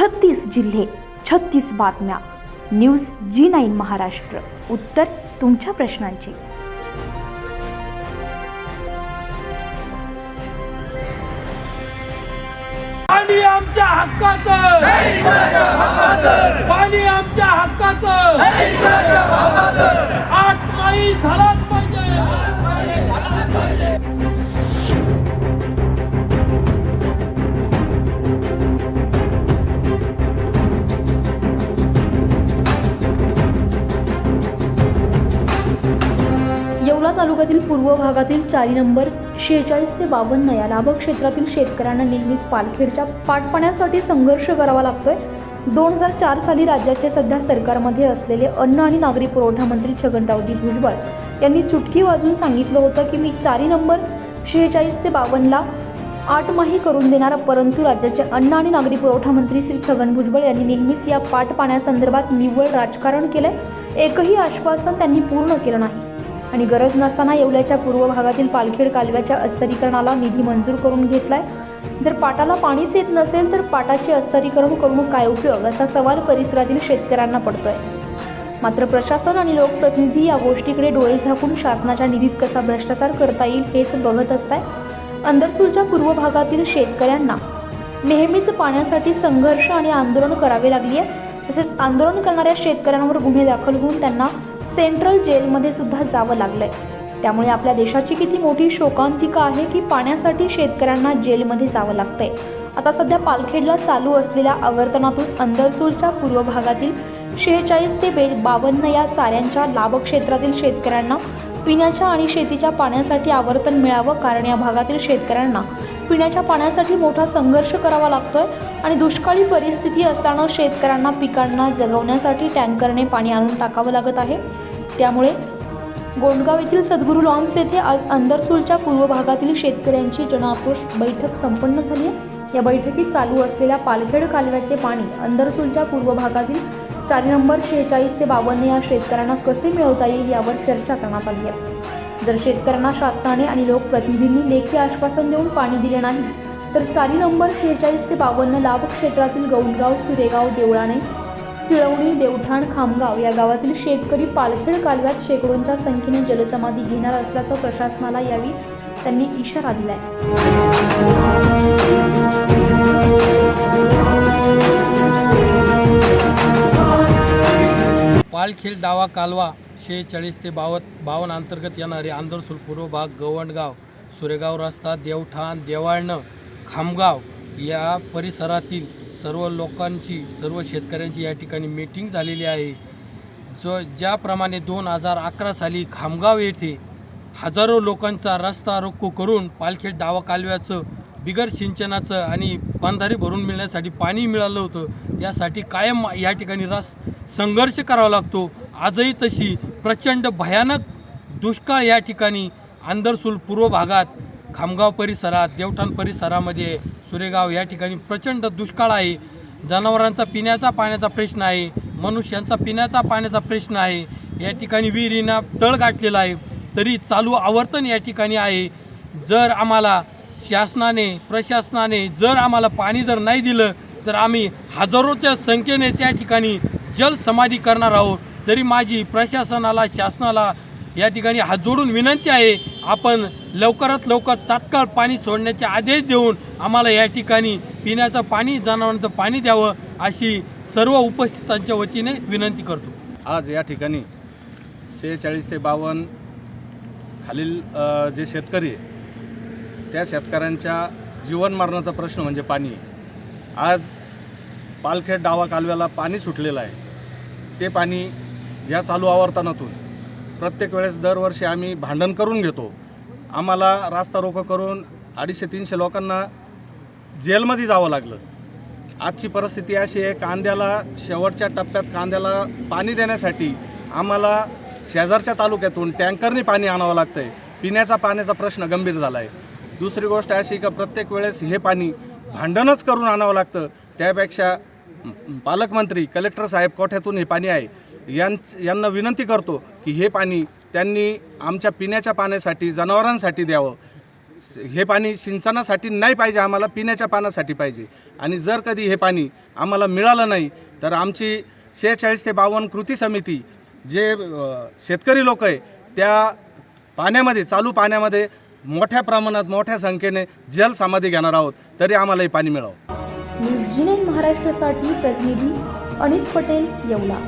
छत्तीस जिल्हे छत्तीस बातम्या. News G nine Maharashtra. उत्तर तुमच्या प्रश्नांची. पाणी आमच्या हक्काचं. पाणी आमच्या हक्काचं. येवला पूर्व भागातील चारी नंबर शेहेचाळीस ते बावन्न या लाभ क्षेत्रातील शेतकऱ्यांना नेहमीच पालखेडच्या पाटपाण्यासाठी संघर्ष करावा लागतोय. दोन हजार चार साली राज्याचे सध्या सरकारमध्ये असलेले अन्न आणि नागरी पुरवठा मंत्री छगनरावजी भुजबळ यांनी चुटकी वाजून सांगितलं होतं की मी चारी नंबर शेहेचाळीस ते बावन्नला आठ माही करून देणार परंतु राज्याचे अन्न आणि नागरी पुरवठा मंत्री श्री छगन भुजबळ यांनी नेहमीच या पाटपाण्यासंदर्भात निव्वळ राजकारण केलंय. एकही आश्वासन त्यांनी पूर्ण केलं नाही. आणि गरज नसताना येवल्याच्या पूर्व भागातील पालखेड कालव्याच्या अस्तरीकरणाला निधी मंजूर करून घेतलाय. जर पाटाला पाणीच येत नसेल तर पाटाचे अस्तरीकरण करून काय उपयोग? असा सवाल परिसरातील शेतकऱ्यांना पडतोय. मात्र प्रशासन आणि लोकप्रतिनिधी या गोष्टीकडे डोळे झाकून शासनाच्या निधीत कसा भ्रष्टाचार करता येईल हेच बघत असताय अंदरसूरच्या पूर्व भागातील शेतकऱ्यांना. नेहमीच पाण्यासाठी संघर्ष आणि आंदोलन करावे लागली आहे तसेच आंदोलन करणाऱ्या शेतकऱ्यांवर गुन्हे दाखल होऊन त्यांना सेंट्रल जेलमध्ये सुद्धा जावं लागलंय. त्यामुळे आपल्या देशाची किती मोठी शोकांतिका आहे की पाण्यासाठी शेतकऱ्यांना जेलमध्ये जावं लागतंय. आता सध्या पालखेडला चालू असलेल्या आवर्तनातून अंदरसूरच्या पूर्व भागातील शेहेचाळीस ते बे बावन्न या चाऱ्यांच्या लाभक्षेत्रातील शेतकऱ्यांना पिण्याच्या आणि शेतीच्या पाण्यासाठी आवर्तन मिळावं कारण या भागातील शेतकऱ्यांना पिण्याच्या पाण्यासाठी मोठा संघर्ष करावा लागतोय आणि दुष्काळी परिस्थिती असताना शेतकऱ्यांना पिकांना जगवण्यासाठी टँकरने पाणी आणून टाकावं लागत आहे. त्यामुळे गोंडगाव येथील सद्गुरू लॉन्स येथे आज अंदरसूलच्या पूर्व भागातील शेतकऱ्यांची जनाक्रोश बैठक संपन्न झाली आहे. या बैठकीत चालू असलेल्या पालखेड कालव्याचे पाणी अंदरसूलच्या पूर्व भागातील चारी नंबर शेहेचाळीस ते बावन्न या शेतकऱ्यांना कसे मिळवता येईल यावर चर्चा करण्यात आली आहे. जर शेतकऱ्यांना शासनाने आणि लोकप्रतिनिधींनी लेखी आश्वासन देऊन पाणी दिले नाही तर चारी नंबर शेहेचाळीस ते बावन्न लाभ क्षेत्रातील गौंडगाव सुरेगाव देवळाणे तिळवणी देवठाण खामगाव या गावातील शेतकरी पालखेड कालव्यात शेकडोंच्या संख्येने जलसमाधी घेणार असल्याचं प्रशासनाला यावेळी त्यांनी इशारा दिलाय. पालखेड डावा कालवा शेहेचाळीस ते बावत बावन्न अंतर्गत येणारे आंदरसूल पूर्व भाग गवंडगाव सुरेगाव रस्ता देवठाण देवाळणं खामगाव या परिसरातील सर्व लोकांची सर्व शेतकऱ्यांची या ठिकाणी मीटिंग झालेली आहे. जो ज्याप्रमाणे दोन हजार अकरा साली खामगाव येथे हजारो लोकांचा रस्ता रोको करून पालखेड डावा कालव्याचं बिगर सिंचनाचं आणि बांधारी भरून मिळण्यासाठी पाणी मिळालं होतं त्यासाठी कायम या ठिकाणी रस संघर्ष करावा लागतो. आजही तशी प्रचंड भयानक दुष्काळ या ठिकाणी आंदरसूल पूर्व भागात खामगाव परिसरात देवठाण परिसरामध्ये सुरेगाव या ठिकाणी प्रचंड दुष्काळ आहे. जनावरांचा पिण्याचा पाण्याचा प्रश्न आहे मनुष्यांचा पिण्याचा पाण्याचा प्रश्न आहे. या ठिकाणी विहिरींना तळ गाठलेला आहे तरी चालू आवर्तन या ठिकाणी आहे. जर आम्हाला शासनाने प्रशासनाने जर आम्हाला पाणी जर नाही दिलं तर आम्ही हजारोच्या संख्येने त्या ठिकाणी जलसमाधी करणार आहोत. तरी माझी प्रशासनाला शासनाला या ठिकाणी हात जोडून विनंती आहे आपण लवकरात लवकर तात्काळ पाणी सोडण्याचे आदेश देऊन आम्हाला या ठिकाणी पिण्याचं पाणी जनावरांचं पाणी द्यावं अशी सर्व उपस्थितांच्या वतीने विनंती करतो. आज या ठिकाणी सेहेचाळीस ते बावन्न खालील जे शेतकरी त्या शेतकऱ्यांच्या जीवनमरणाचा प्रश्न म्हणजे पाणी. आज पालखेड डावा कालव्याला पाणी सुटलेलं आहे. ते पाणी या चालू आवर्तनातून प्रत्येक वेळेस दरवर्षी आम्ही भांडण करून घेतो. आम्हाला रास्ता रोखं करून अडीचशे तीनशे लोकांना जेलमध्ये जावं लागलं. आजची परिस्थिती अशी आहे कांद्याला शेवटच्या टप्प्यात कांद्याला पाणी देण्यासाठी आम्हाला शेजारच्या तालुक्यातून टँकरने पाणी आणावं लागतं आहे पिण्याचा पाण्याचा प्रश्न गंभीर झाला आहे दुसरी गोष्ट अशी का प्रत्येक वेळेस हे पाणी भांडणच करून आणावं लागतं. त्यापेक्षा पालकमंत्री कलेक्टर साहेब कोठ्यातून हे पाणी आहे? यांच यांना विनंती करतो की हे पाणी त्यांनी आमच्या पिण्याच्या पाण्यासाठी जनावरांसाठी द्यावं. हे पाणी सिंचनासाठी नाही पाहिजे आम्हाला पिण्याच्या पाण्यासाठी पाहिजे. आणि जर कधी हे पाणी आम्हाला मिळालं नाही तर आमची शेहेचाळीस ते बावन्न कृती समिती जे शेतकरी लोक आहे त्या पाण्यामध्ये चालू पाण्यामध्ये मोठ्या प्रमाणात मोठ्या संख्येने जलसमाधी घेणार आहोत तरी आम्हाला हे पाणी मिळावं. न्यूज महाराष्ट्रासाठी प्रतिनिधी अनिस पटेल येवला.